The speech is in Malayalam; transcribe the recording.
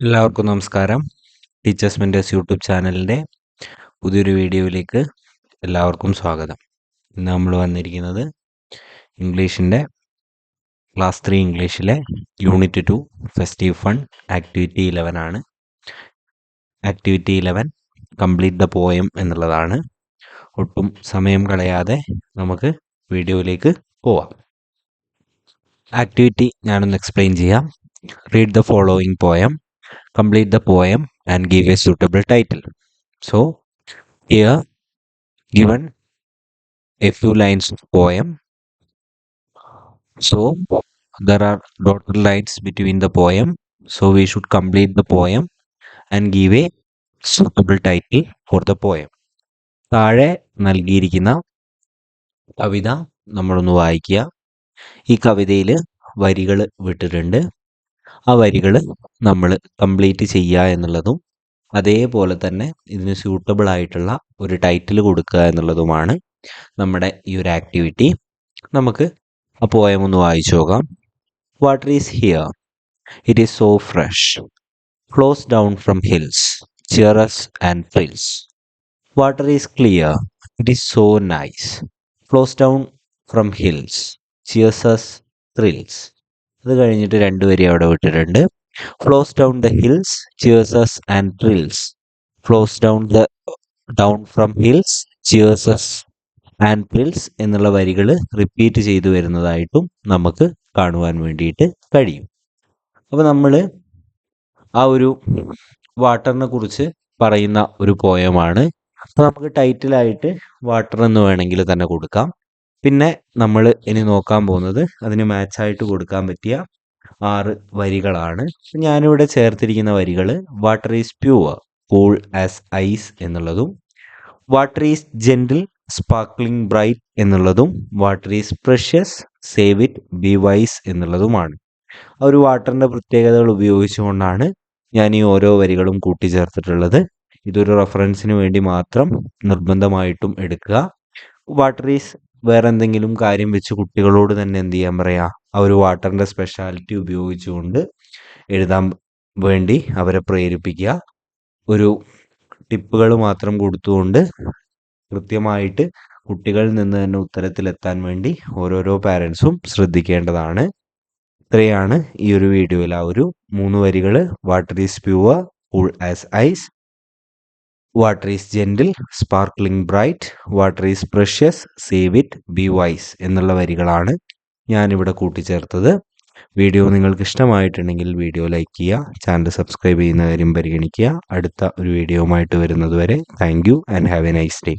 എല്ലാവർക്കും നമസ്കാരം. ടീച്ചേഴ്സ് മെന്റേഴ്സ് യൂട്യൂബ് ചാനലിന്റെ പുതിയൊരു വീഡിയോയിലേക്ക് എല്ലാവർക്കും സ്വാഗതം. ഇന്ന് നമ്മൾ വന്നിരിക്കുന്നത് ഇംഗ്ലീഷിന്റെ ക്ലാസ് ത്രീ ഇംഗ്ലീഷിലെ unit two festive fun activity eleven ആണ്. Activity eleven complete the poem എന്നുള്ളതാണ്. ഒട്ടും സമയം കളയാതെ നമുക്ക് വീഡിയോയിലേക്ക് പോവാം. ആക്ടിവിറ്റി ഞാനൊന്ന് എക്സ്പ്ലെയിൻ ചെയ്യാം. Read the following poem complete the poem and give a suitable title. So, here given a few lines of poem. So, there are dotted lines between the poem. So, we should complete the poem and give a suitable title for the poem. താഴെ നൽകിയിരിക്കുന്ന കവിത നമ്മളൊന്ന് വായിക്കുക ഈ കവിതയിൽ വരികൾ വിട്ടിട്ടുണ്ട് ആ വരികൾ നമ്മൾ കംപ്ലീറ്റ് ചെയ്യുക എന്നുള്ളതും അതേപോലെ തന്നെ ഇതിന് സ്യൂട്ടബിൾ ആയിട്ടുള്ള ഒരു ടൈറ്റിൽ കൊടുക്കുക എന്നുള്ളതുമാണ് നമ്മുടെ ഈ ഒരു ആക്ടിവിറ്റി നമുക്ക് ആ പോയം ഒന്ന് വായിച്ചു നോക്കാം. Water is here it is so fresh flows down from hills cheers and frills water is clear it is so nice flows down from hills cheers thrills അത് കഴിഞ്ഞിട്ട് രണ്ട് വരി അവിടെ വിട്ടിട്ടുണ്ട്. Flows down the hills cheers and trills flows down the down from hills cheers and trills എന്നുള്ള വരികൾ റിപ്പീറ്റ് ചെയ്തു വരുന്നതായിട്ടും നമുക്ക് കാണുവാൻ വേണ്ടിയിട്ട് കഴിയും. അപ്പോൾ നമ്മൾ ആ ഒരു വാട്ടറിനെ കുറിച്ച് പറയുന്ന ഒരു പോയമാണ് അപ്പോൾ നമുക്ക് ടൈറ്റിലായിട്ട് വാട്ടർ എന്ന് വേണമെങ്കിൽ തന്നെ കൊടുക്കാം. പിന്നെ നമ്മൾ ഇനി നോക്കാൻ പോകുന്നത് അതിന് മാച്ചായിട്ട് കൊടുക്കാൻ പറ്റിയ ആറ് വരികളാണ്. ഞാനിവിടെ ചേർത്തിരിക്കുന്ന വരികൾ water is pure cool as ice എന്നുള്ളതും water is gentle sparkling bright എന്നുള്ളതും water is precious save it be wise എന്നുള്ളതുമാണ്. ആ ഒരു വാട്ടറിന്റെ പ്രത്യേകതകൾ ഉപയോഗിച്ചുകൊണ്ടാണ് ഞാൻ ഈ ഓരോ വരികളും കൂട്ടിച്ചേർത്തിട്ടുള്ളത്. ഇതൊരു റെഫറൻസിന് വേണ്ടി മാത്രം നിർബന്ധമായിട്ടും എടുക്കുക. വാട്ടർ ഈസ് വേറെ എന്തെങ്കിലും കാര്യം വെച്ച് കുട്ടികളോട് തന്നെ എന്ത് ചെയ്യാൻ പറയാ? ആ ഒരു സ്പെഷ്യാലിറ്റി ഉപയോഗിച്ചുകൊണ്ട് എഴുതാൻ വേണ്ടി അവരെ പ്രേരിപ്പിക്കുക. ഒരു ടിപ്പുകൾ മാത്രം കൊടുത്തുകൊണ്ട് കൃത്യമായിട്ട് കുട്ടികളിൽ നിന്ന് തന്നെ ഉത്തരത്തിലെത്താൻ വേണ്ടി ഓരോരോ പാരൻസും ശ്രദ്ധിക്കേണ്ടതാണ്. ഇത്രയാണ് ഈ ഒരു വീഡിയോയിൽ ആ ഒരു മൂന്ന് വരികൾ water is pure cool as ice water is gentle sparkling bright water is precious save it be wise എന്നുള്ള വരികളാണ് ഞാനിവിടെ കൂട്ടിച്ചേർത്തത്. വീഡിയോ നിങ്ങൾക്ക് ഇഷ്ടമായിട്ടുണ്ടെങ്കിൽ വീഡിയോ ലൈക്ക് ചെയ്യുക ചാനൽ സബ്സ്ക്രൈബ് ചെയ്യുന്ന കാര്യം പരിഗണിക്കുക. അടുത്ത ഒരു വീഡിയോയുമായിട്ട് വരുന്നത് വരെ thank you and have a nice day